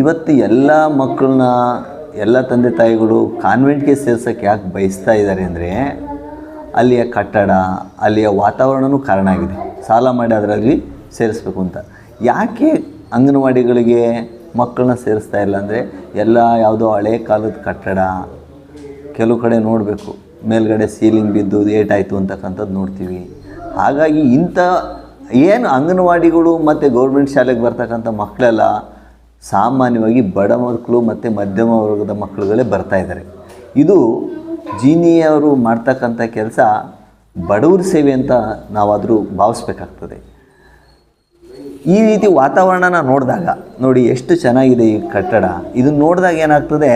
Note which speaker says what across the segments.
Speaker 1: ಇವತ್ತು ಎಲ್ಲ ಮಕ್ಕಳನ್ನ, ಎಲ್ಲ ತಂದೆ ತಾಯಿಗಳು ಕಾನ್ವೆಂಟ್ಗೆ ಸೇರ್ಸೋಕ್ಕೆ ಯಾಕೆ ಬಯಸ್ತಾ ಇದ್ದಾರೆ ಅಂದರೆ ಅಲ್ಲಿಯ ಕಟ್ಟಡ, ಅಲ್ಲಿಯ ವಾತಾವರಣವೂ ಕಾರಣ ಆಗಿದೆ. ಸಾಲ ಮಾಡಿ ಅದರಲ್ಲಿ ಸೇರಿಸ್ಬೇಕು ಅಂತ. ಯಾಕೆ ಅಂಗನವಾಡಿಗಳಿಗೆ ಮಕ್ಕಳನ್ನ ಸೇರಿಸ್ತಾ ಇಲ್ಲ ಅಂದರೆ ಎಲ್ಲ ಯಾವುದೋ ಹಳೆ ಕಾಲದ ಕಟ್ಟಡ, ಕೆಲವು ಕಡೆ ನೋಡಬೇಕು. ಮೇಲ್ಗಡೆ ಸೀಲಿಂಗ್ ಬಿದ್ದು ಏಟಾಯಿತು ಅಂತಕ್ಕಂಥದ್ದು ನೋಡ್ತೀವಿ. ಹಾಗಾಗಿ ಇಂಥ ಏನು ಅಂಗನವಾಡಿಗಳು ಮತ್ತು ಗೌರ್ಮೆಂಟ್ ಶಾಲೆಗೆ ಬರ್ತಕ್ಕಂಥ ಮಕ್ಕಳೆಲ್ಲ ಸಾಮಾನ್ಯವಾಗಿ ಬಡ ಮಕ್ಕಳು ಮತ್ತು ಮಧ್ಯಮ ವರ್ಗದ ಮಕ್ಕಳುಗಳೇ ಬರ್ತಾ ಇದ್ದಾರೆ. ಇದು ಜೀನಿಯವರು ಮಾಡ್ತಕ್ಕಂಥ ಕೆಲಸ ಬಡವ್ರ ಸೇವೆ ಅಂತ ನಾವಾದರೂ ಭಾವಿಸ್ಬೇಕಾಗ್ತದೆ. ಈ ರೀತಿ ವಾತಾವರಣನ ನೋಡಿದಾಗ, ನೋಡಿ ಎಷ್ಟು ಚೆನ್ನಾಗಿದೆ ಈ ಕಟ್ಟಡ. ಇದನ್ನು ನೋಡಿದಾಗ ಏನಾಗ್ತದೆ,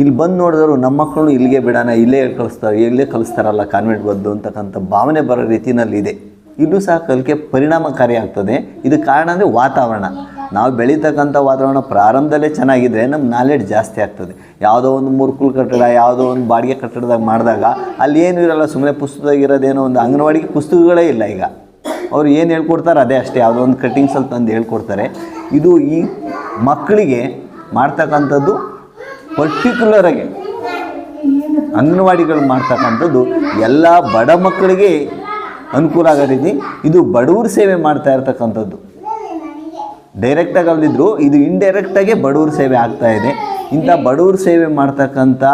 Speaker 1: ಇಲ್ಲಿ ಬಂದು ನೋಡಿದವರು ನಮ್ಮ ಮಕ್ಕಳು ಇಲ್ಲಿಗೆ ಬಿಡೋಣ ಇಲ್ಲೇ ಕಲಿಸ್ತಾರೆ ಇಲ್ಲೇ ಕಲಿಸ್ತಾರಲ್ಲ ಕಾನ್ವೆಂಟ್ ಬಂದು ಅಂತಕ್ಕಂಥ ಭಾವನೆ ಬರೋ ರೀತಿನಲ್ಲಿದೆ. ಇಲ್ಲೂ ಸಹ ಕಲಿಕೆ ಪರಿಣಾಮಕಾರಿ ಆಗ್ತದೆ. ಇದಕ್ಕೆ ಕಾರಣ ಅಂದರೆ ವಾತಾವರಣ. ನಾವು ಬೆಳೀತಕ್ಕಂಥ ವಾತಾವರಣ ಪ್ರಾರಂಭದಲ್ಲೇ ಚೆನ್ನಾಗಿದ್ದರೆ ನಮ್ಮ ನಾಲೆಡ್ಜ್ ಜಾಸ್ತಿ ಆಗ್ತದೆ. ಯಾವುದೋ ಒಂದು ಮುರ್ಕುಲ್ ಕಟ್ಟಡ, ಯಾವುದೋ ಒಂದು ಬಾಡಿಗೆ ಕಟ್ಟಡದಾಗ ಮಾಡಿದಾಗ ಅಲ್ಲಿ ಏನು ಇರಲ್ಲ ಸುಮ್ಮನೆ ಪುಸ್ತಕದಾಗ ಇರೋದೇನೋ ಒಂದು ಅಂಗನವಾಡಿಗೆ ಪುಸ್ತಕಗಳೇ ಇಲ್ಲ ಈಗ. ಅವ್ರು ಏನು ಹೇಳ್ಕೊಡ್ತಾರೆ ಅದೇ ಅಷ್ಟೇ, ಯಾವುದೋ ಒಂದು ಕಟ್ಟಿಂಗ್ಸಲ್ಲಿ ತಂದು ಹೇಳ್ಕೊಡ್ತಾರೆ. ಇದು ಈ ಮಕ್ಕಳಿಗೆ ಮಾಡ್ತಕ್ಕಂಥದ್ದು ಪರ್ಟಿಕ್ಯುಲರಾಗಿ ಅಂಗನವಾಡಿಗಳು ಮಾಡ್ತಕ್ಕಂಥದ್ದು ಎಲ್ಲ ಬಡ ಮಕ್ಕಳಿಗೆ ಅನುಕೂಲ ಆಗೋ ಇದು ಬಡವರು ಸೇವೆ ಮಾಡ್ತಾ ಇರ್ತಕ್ಕಂಥದ್ದು. ಡೈರೆಕ್ಟಾಗಿ ಅಲ್ದಿದ್ರು, ಇದು ಇಂಡೈರೆಕ್ಟಾಗೆ ಬಡವ್ರ ಸೇವೆ ಆಗ್ತಾ ಇದೆ. ಇಂಥ ಬಡವ್ರ ಸೇವೆ ಮಾಡ್ತಕ್ಕಂಥ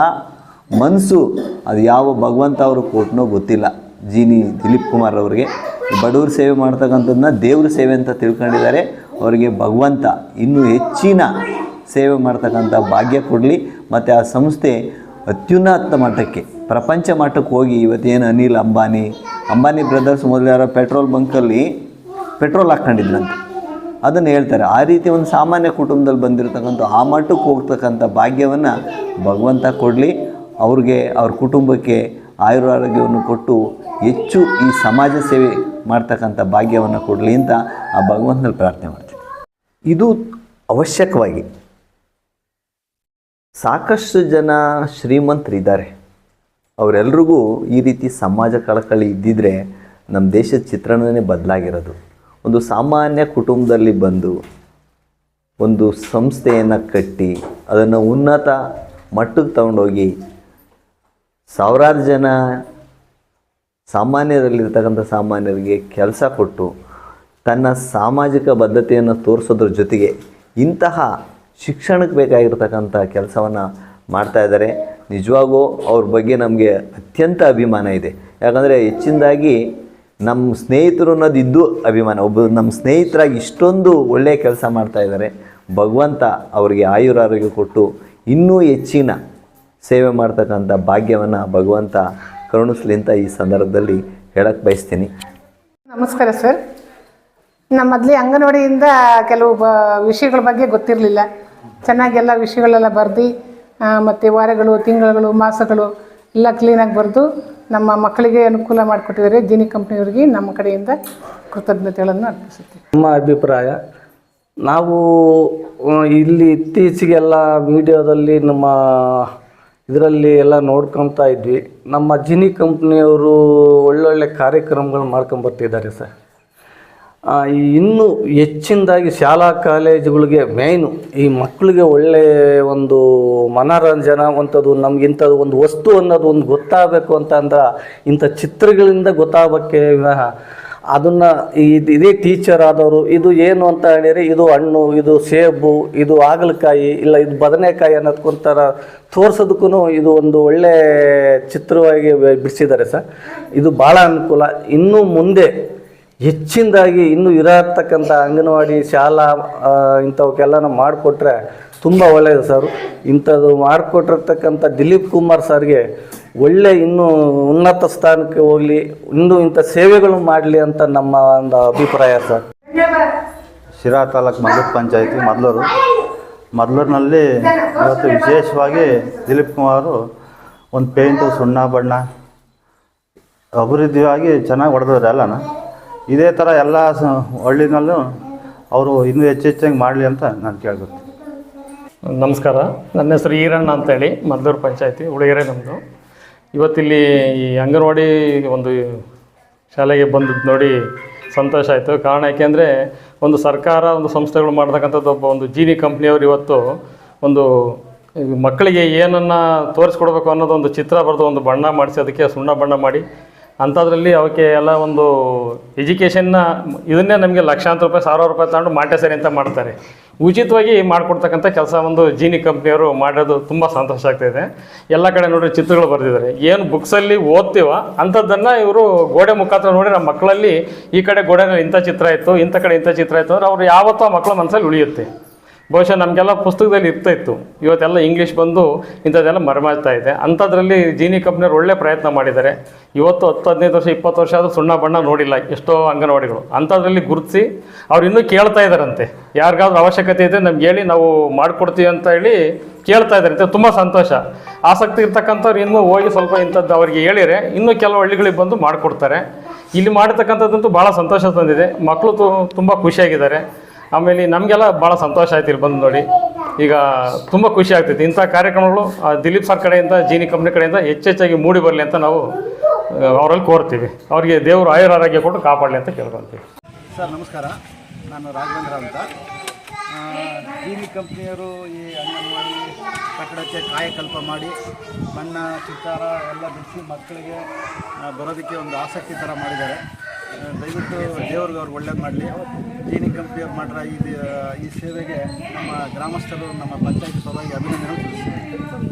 Speaker 1: ಮನಸ್ಸು ಅದು ಯಾವ ಭಗವಂತ ಅವರು ಕೊಟ್ಟನೋ ಗೊತ್ತಿಲ್ಲ. ಜೀನಿ ದಿಲೀಪ್ ಕುಮಾರ್ ಅವರಿಗೆ. ಬಡವ್ರ ಸೇವೆ ಮಾಡ್ತಕ್ಕಂಥದ್ದನ್ನ ದೇವ್ರ ಸೇವೆ ಅಂತ ತಿಳ್ಕೊಂಡಿದ್ದಾರೆ. ಅವರಿಗೆ ಭಗವಂತ ಇನ್ನೂ ಹೆಚ್ಚಿನ ಸೇವೆ ಮಾಡ್ತಕ್ಕಂಥ ಭಾಗ್ಯ ಕೊಡಲಿ. ಮತ್ತು ಆ ಸಂಸ್ಥೆ ಅತ್ಯುನ್ನತ ಮಟ್ಟಕ್ಕೆ, ಪ್ರಪಂಚ ಮಟ್ಟಕ್ಕೆ ಹೋಗಿ ಇವತ್ತೇನು ಅನಿಲ್ ಅಂಬಾನಿ ಅಂಬಾನಿ ಬ್ರದರ್ಸ್ ಮೊದಲಾರ ಪೆಟ್ರೋಲ್ ಬಂಕಲ್ಲಿ ಪೆಟ್ರೋಲ್ ಹಾಕ್ಕೊಂಡಿದ್ರಂತೆ. ಅದನ್ನು ಹೇಳ್ತಾರೆ. ಆ ರೀತಿ ಒಂದು ಸಾಮಾನ್ಯ ಕುಟುಂಬದಲ್ಲಿ ಬಂದಿರತಕ್ಕಂಥ, ಆ ಮಟ್ಟಕ್ಕೆ ಹೋಗ್ತಕ್ಕಂಥ ಭಾಗ್ಯವನ್ನು ಭಗವಂತ ಕೊಡಲಿ. ಅವ್ರಿಗೆ, ಅವ್ರ ಕುಟುಂಬಕ್ಕೆ ಆಯುರಾರೋಗ್ಯವನ್ನು ಕೊಟ್ಟು ಹೆಚ್ಚು ಈ ಸಮಾಜ ಸೇವೆ ಮಾಡ್ತಕ್ಕಂಥ ಭಾಗ್ಯವನ್ನು ಕೊಡಲಿ ಅಂತ ಆ ಭಗವಂತನಲ್ಲಿ ಪ್ರಾರ್ಥನೆ ಮಾಡ್ತೀನಿ. ಇದು ಅವಶ್ಯಕವಾಗಿ ಸಾಕಷ್ಟು ಜನ ಶ್ರೀಮಂತರಿದ್ದಾರೆ. ಅವರೆಲ್ರಿಗೂ ಈ ರೀತಿ ಸಮಾಜ ಕಳಕಳಿ ಇದ್ದಿದ್ರೆ ನಮ್ಮ ದೇಶದ ಚಿತ್ರಣನೇ ಬದಲಾಗಿರೋದು. ಒಂದು ಸಾಮಾನ್ಯ ಕುಟುಂಬದಲ್ಲಿ ಬಂದು ಒಂದು ಸಂಸ್ಥೆಯನ್ನು ಕಟ್ಟಿ ಅದನ್ನು ಉನ್ನತ ಮಟ್ಟಕ್ಕೆ ತಗೊಂಡೋಗಿ ಸಾವಿರಾರು ಜನ ಸಾಮಾನ್ಯರಲ್ಲಿರ್ತಕ್ಕಂಥ ಸಾಮಾನ್ಯರಿಗೆ ಕೆಲಸ ಕೊಟ್ಟು ತನ್ನ ಸಾಮಾಜಿಕ ಬದ್ಧತೆಯನ್ನು ತೋರಿಸೋದ್ರ ಜೊತೆಗೆ ಇಂತಹ ಶಿಕ್ಷಣಕ್ಕೆ ಬೇಕಾಗಿರ್ತಕ್ಕಂಥ ಕೆಲಸವನ್ನು ಮಾಡ್ತಾ ಇದ್ದಾರೆ. ನಿಜವಾಗೂ ಅವ್ರ ಬಗ್ಗೆ ನಮಗೆ ಅತ್ಯಂತ ಅಭಿಮಾನ ಇದೆ. ಯಾಕಂದರೆ ಹೆಚ್ಚಿನದಾಗಿ ನಮ್ಮ ಸ್ನೇಹಿತರು ಅನ್ನೋದು ಇದ್ದು ಅಭಿಮಾನ. ಒಬ್ಬ ನಮ್ಮ ಸ್ನೇಹಿತರಾಗಿ ಇಷ್ಟೊಂದು ಒಳ್ಳೆಯ ಕೆಲಸ ಮಾಡ್ತಾ ಇದ್ದಾರೆ. ಭಗವಂತ ಅವರಿಗೆ ಆಯುರಾರೋಗ್ಯ ಕೊಟ್ಟು ಇನ್ನೂ ಹೆಚ್ಚಿನ ಸೇವೆ ಮಾಡ್ತಕ್ಕಂಥ ಭಾಗ್ಯವನ್ನು ಭಗವಂತ ಕರುಣಿಸ್ಲಿ ಅಂತ ಈ ಸಂದರ್ಭದಲ್ಲಿ ಹೇಳಕ್ಕೆ ಬಯಸ್ತೀನಿ.
Speaker 2: ನಮಸ್ಕಾರ ಸರ್. ನಮ್ಮ ಮೊದಲೇ ಅಂಗನವಾಡಿಯಿಂದ ಕೆಲವು ಬ ವಿಷಯಗಳ ಬಗ್ಗೆ ಗೊತ್ತಿರಲಿಲ್ಲ. ಚೆನ್ನಾಗಿ ಎಲ್ಲ ವಿಷಯಗಳೆಲ್ಲ ಬರೆದು ಮತ್ತು ವಾರಗಳು, ತಿಂಗಳುಗಳು, ಮಾಸಗಳು ಎಲ್ಲ ಕ್ಲೀನಾಗಿ ಬರೆದು ನಮ್ಮ ಮಕ್ಕಳಿಗೆ ಅನುಕೂಲ ಮಾಡಿಕೊಟ್ಟಿದ್ದಾರೆ. ಜೀನಿ ಕಂಪ್ನಿಯವರಿಗೆ ನಮ್ಮ ಕಡೆಯಿಂದ ಕೃತಜ್ಞತೆಗಳನ್ನು ಅರ್ಪಿಸುತ್ತೆ
Speaker 3: ನಮ್ಮ ಅಭಿಪ್ರಾಯ, ನಾವು ಇಲ್ಲಿ ಇತ್ತೀಚೆಗೆಲ್ಲ ಮೀಡಿಯಾದಲ್ಲಿ ನಮ್ಮ ಇದರಲ್ಲಿ ಎಲ್ಲ ನೋಡ್ಕೊತಾ ಇದ್ವಿ. ನಮ್ಮ ಜಿನಿ ಕಂಪ್ನಿಯವರು ಒಳ್ಳೊಳ್ಳೆ ಕಾರ್ಯಕ್ರಮಗಳು ಮಾಡ್ಕೊಂಬರ್ತಿದ್ದಾರೆ ಸರ್. ಇನ್ನೂ ಹೆಚ್ಚಿನದಾಗಿ ಶಾಲಾ ಕಾಲೇಜುಗಳಿಗೆ ಮೇಯ್ನು ಈ ಮಕ್ಕಳಿಗೆ ಒಳ್ಳೆಯ ಒಂದು ಮನೋರಂಜನಾ ಅಂಥದ್ದು ನಮ್ಗೆ ಇಂಥದ್ದು ಒಂದು ವಸ್ತು ಅನ್ನೋದು ಒಂದು ಗೊತ್ತಾಗಬೇಕು ಅಂತ ಅಂದ್ರೆ ಇಂಥ ಚಿತ್ರಗಳಿಂದ ಗೊತ್ತಾಗಬೇಕೆ ವಿನಃ. ಅದನ್ನು ಇದು ಇದೇ ಟೀಚರ್ ಆದವರು, ಇದು ಏನು ಅಂತ ಹೇಳಿದರೆ ಇದು ಹಣ್ಣು, ಇದು ಸೇಬು, ಇದು ಹಾಗಲಕಾಯಿ, ಇಲ್ಲ ಇದು ಬದನೆಕಾಯಿ ಅನ್ನೋದ್ಕೊಂಥರ ತೋರಿಸೋದಕ್ಕೂ ಇದು ಒಂದು ಒಳ್ಳೆ ಚಿತ್ರವಾಗಿ ಬಿಡಿಸಿದ್ದಾರೆ ಸರ್. ಇದು ಭಾಳ ಅನುಕೂಲ. ಇನ್ನು ಮುಂದೆ ಹೆಚ್ಚಿನದಾಗಿ ಇನ್ನೂ ಇರತಕ್ಕಂಥ ಅಂಗನವಾಡಿ ಶಾಲಾ ಇಂಥವಕ್ಕೆಲ್ಲ ಇಂಥವಕ್ಕೆಲ್ಲ ಮಾಡಿಕೊಟ್ರೆ ತುಂಬ ಒಳ್ಳೆಯದು ಸರ್. ಇಂಥದ್ದು ಮಾಡಿಕೊಟ್ಟಿರ್ತಕ್ಕಂಥ ದಿಲೀಪ್ ಕುಮಾರ್ ಸರ್ಗೆ ಒಳ್ಳೆ ಇನ್ನೂ ಉನ್ನತ ಸ್ಥಾನಕ್ಕೆ ಹೋಗಲಿ, ಇನ್ನೂ ಇಂಥ ಸೇವೆಗಳು ಮಾಡಲಿ ಅಂತ ನಮ್ಮ ಒಂದು ಅಭಿಪ್ರಾಯ ಸರ್.
Speaker 4: ಶಿರಾ ತಾಲೂಕು ಮದ್ಲೂರು ಪಂಚಾಯತಿ ಮದ್ಲೂರು. ಮದ್ಲೂರಿನಲ್ಲಿ ಇವತ್ತು ವಿಶೇಷವಾಗಿ ದಿಲೀಪ್ ಕುಮಾರು ಒಂದು ಪೇಂಟು, ಸುಣ್ಣ ಬಣ್ಣ, ಅಭಿವೃದ್ಧಿಯಾಗಿ ಚೆನ್ನಾಗಿ ಹೊಡೆದವ್ರೆ ಎಲ್ಲನ ಇದೇ ಥರ ಎಲ್ಲ ಹಳ್ಳಿನಲ್ಲೂ ಅವರು ಇನ್ನೂ ಹೆಚ್ಚೆಚ್ಚಾಗಿ ಮಾಡಲಿ ಅಂತ ನಾನು ಕೇಳ್ಕೊತೀನಿ.
Speaker 5: ನಮಸ್ಕಾರ. ನನ್ನ ಹೆಸರು ಈರಣ್ಣ ಅಂತೇಳಿ, ಮದ್ದೂರು ಪಂಚಾಯತಿ ಉಳಿಗೆರೆ ನಮ್ಮದು ಇವತ್ತಿಲ್ಲಿ ಈ ಅಂಗನವಾಡಿ ಒಂದು ಶಾಲೆಗೆ ಬಂದದ್ದು ನೋಡಿ ಸಂತೋಷ ಆಯಿತು. ಕಾರಣ ಯಾಕೆಂದರೆ ಒಂದು ಸರ್ಕಾರ, ಒಂದು ಸಂಸ್ಥೆಗಳು ಮಾಡ್ತಕ್ಕಂಥದ್ದು ಒಬ್ಬ ಒಂದು ಜೀನಿ ಕಂಪ್ನಿಯವರು ಇವತ್ತು ಒಂದು ಮಕ್ಕಳಿಗೆ ಏನನ್ನು ತೋರಿಸ್ಕೊಡ್ಬೇಕು ಅನ್ನೋದು ಒಂದು ಚಿತ್ರ ಬರೆದು ಒಂದು ಬಣ್ಣ ಮಾಡಿಸಿ, ಅದಕ್ಕೆ ಸುಣ್ಣ ಬಣ್ಣ ಮಾಡಿ ಅಂಥದ್ರಲ್ಲಿ ಅವಕ್ಕೆ ಎಲ್ಲ ಒಂದು ಎಜುಕೇಷನ್ನ ಇದನ್ನೇ ನಮಗೆ ಲಕ್ಷಾಂತರ ರೂಪಾಯಿ, ಸಾವಿರಾರು ರೂಪಾಯಿ ತಗೊಂಡು ಮಾಂಟೆಸರಿ ಅಂತ ಮಾಡ್ತಾರೆ. ಉಚಿತವಾಗಿ ಮಾಡಿಕೊಡ್ತಕ್ಕಂಥ ಕೆಲಸ ಒಂದು ಜೀನಿ ಕಂಪ್ನಿಯವರು ಮಾಡೋದು ತುಂಬ ಸಂತೋಷ ಆಗ್ತಾಯಿದೆ ಎಲ್ಲ ಕಡೆ ನೋಡ್ರಿ ಚಿತ್ರಗಳು ಬರೆದಿದ್ದಾರೆ. ಏನು ಬುಕ್ಸಲ್ಲಿ ಓದ್ತೀವ, ಅಂಥದ್ದನ್ನು ಇವರು ಗೋಡೆ ಮುಖಾಂತರ ನೋಡಿ ನಮ್ಮ ಮಕ್ಕಳಲ್ಲಿ ಈ ಕಡೆ ಗೋಡೆನಲ್ಲಿ ಇಂಥ ಚಿತ್ರ ಇತ್ತು, ಇಂಥ ಕಡೆ ಇಂಥ ಚಿತ್ರ ಇತ್ತು ಅಂದರೆ ಅವ್ರು ಯಾವತ್ತೂ ಮಕ್ಕಳ ಮನಸ್ಸಲ್ಲಿ ಉಳಿಯುತ್ತೆ. ಬಹುಶಃ ನಮಗೆಲ್ಲ ಪುಸ್ತಕದಲ್ಲಿ ಇರ್ತಾ ಇತ್ತು. ಇವತ್ತೆಲ್ಲ ಇಂಗ್ಲೀಷ್ ಬಂದು ಇಂಥದ್ದೆಲ್ಲ ಮರೆಮಾಚ್ತಾ ಇದೆ. ಅಂಥದ್ರಲ್ಲಿ ಜೀನಿ ಕಂಪ್ನಿಯವ್ರು ಒಳ್ಳೆ ಪ್ರಯತ್ನ ಮಾಡಿದ್ದಾರೆ. ಇವತ್ತು ಹತ್ತು, ಹದಿನೈದು ವರ್ಷ, ಇಪ್ಪತ್ತು ವರ್ಷ ಆದರೂ ಸುಣ್ಣ ಬಣ್ಣ ನೋಡಿಲ್ಲ ಎಷ್ಟೋ ಅಂಗನವಾಡಿಗಳು. ಅಂಥದ್ರಲ್ಲಿ ಗುರುತಿಸಿ ಅವ್ರು ಇನ್ನೂ ಕೇಳ್ತಾ ಇದ್ದಾರಂತೆ. ಯಾರಿಗಾದ್ರೂ ಅವಶ್ಯಕತೆ ಇದೆ ನಮ್ಗೆ ಹೇಳಿ, ನಾವು ಮಾಡಿಕೊಡ್ತೀವಿ ಅಂತ ಹೇಳಿ ಕೇಳ್ತಾ ಇದ್ದಾರಂತೆ ತುಂಬ ಸಂತೋಷ. ಆಸಕ್ತಿ ಇರ್ತಕ್ಕಂಥವ್ರು ಇನ್ನೂ ಹೋಗಿ ಸ್ವಲ್ಪ ಇಂಥದ್ದು ಅವರಿಗೆ ಹೇಳಿದರೆ ಇನ್ನೂ ಕೆಲವು ಹಳ್ಳಿಗಳಿಗೆ ಬಂದು ಮಾಡಿಕೊಡ್ತಾರೆ. ಇಲ್ಲಿ ಮಾಡಿರ್ತಕ್ಕಂಥದ್ದಂತೂ ಭಾಳ ಸಂತೋಷ ತಂದಿದೆ. ಮಕ್ಕಳು ತುಂಬ ಖುಷಿಯಾಗಿದ್ದಾರೆ. ಆಮೇಲೆ ನಮಗೆಲ್ಲ ಭಾಳ ಸಂತೋಷ ಆಯ್ತು ಇಲ್ಲಿ ಬಂದು ನೋಡಿ. ಈಗ ತುಂಬ ಖುಷಿ ಆಗ್ತೈತಿ. ಇಂಥ ಕಾರ್ಯಕ್ರಮಗಳು ದಿಲೀಪ್ ಸರ್ ಕಡೆಯಿಂದ, ಜೀನಿ ಕಂಪ್ನಿ ಕಡೆಯಿಂದ ಹೆಚ್ಚೆಚ್ಚಾಗಿ ಮೂಡಿ ಬರಲಿ ಅಂತ ನಾವು ಅವರಲ್ಲಿ ಕೋರ್ತೀವಿ. ಅವರಿಗೆ ದೇವರು ಆಯುರ ಆರೋಗ್ಯ ಕೊಟ್ಟು ಕಾಪಾಡಲಿ ಅಂತ ಕೇಳ್ಕೊಳ್ತೀವಿ
Speaker 6: ಸರ್, ನಮಸ್ಕಾರ. ನಾನು ರಾಘವೇಂದ್ರ ಅಂತ. ಜೀನಿ ಕಂಪ್ನಿಯವರು ಈ ಅಂಗನವಾಡಿ ಕಟ್ಟಡಕ್ಕೆ ಕಾಯಕಲ್ಪ ಮಾಡಿ, ಬಣ್ಣ ಚಿತ್ತಾರ ಎಲ್ಲ ಬಿಡಿಸಿ ಮಕ್ಕಳಿಗೆ ಬರೋದಕ್ಕೆ ಒಂದು ಆಸಕ್ತಿ ಥರ ಮಾಡಿದ್ದಾರೆ. ದಯವಿಟ್ಟು ದೇವ್ರಿಗೆ ಅವ್ರು ಒಳ್ಳೇದು ಮಾಡಲಿ. ಜೀನಿ ಕಂಪ್ನಿಯವ್ರು ಮಾಡಿರೋ ಈ ಈ ಸೇವೆಗೆ ನಮ್ಮ ಗ್ರಾಮಸ್ಥರು, ನಮ್ಮ ಪಂಚಾಯತ್ ಸಭೆಗೆ ಅಭಿನಂದನೆ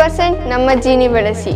Speaker 7: ಪರ್ಸೆಂಟ್ ನಮ್ಮ ಜೀನಿ ಬಳಸಿ.